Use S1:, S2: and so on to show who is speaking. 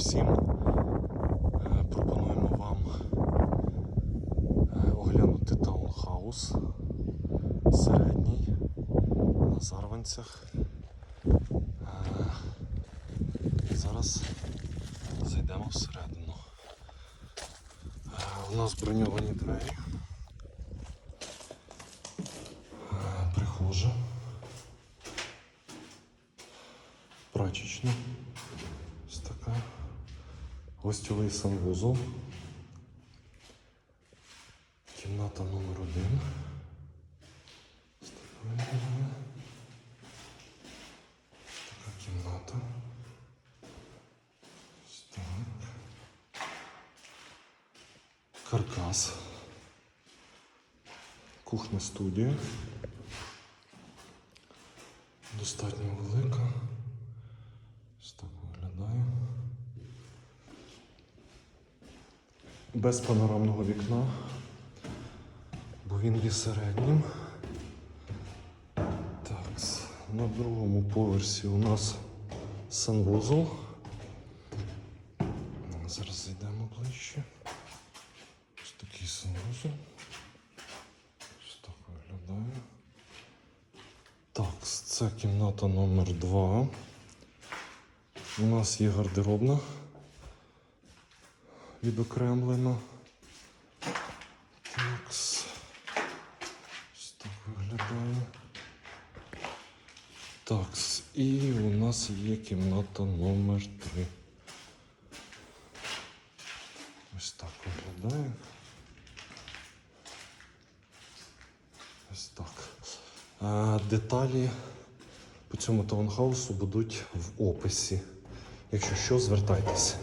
S1: всім. Е, Пропонуємо вам е, оглянути таунхаус середній на Зарванцях. Е, Зараз зайдемо всередину. У нас броньовані двері. Прихожа. Прачечна. Гостьовий санвузол. Кімната номер один. Така кімната. Так. Каркас. Кухня студія. Достатньо велика. Ось так виглядає. Без панорамного вікна, бо він є середнім. Так, на другому поверсі у нас санвузол. Зараз зайдемо ближче. Ось такий санвузол. Ось так виглядає. Так, це кімната номер 2. У нас є гардеробна відокремлена. Так. Ось так виглядає. Так, і у нас є кімната номер 3. Ось так виглядає. Ось так. А, деталі по цьому таунхаусу будуть в описі. Якщо що, звертайтеся.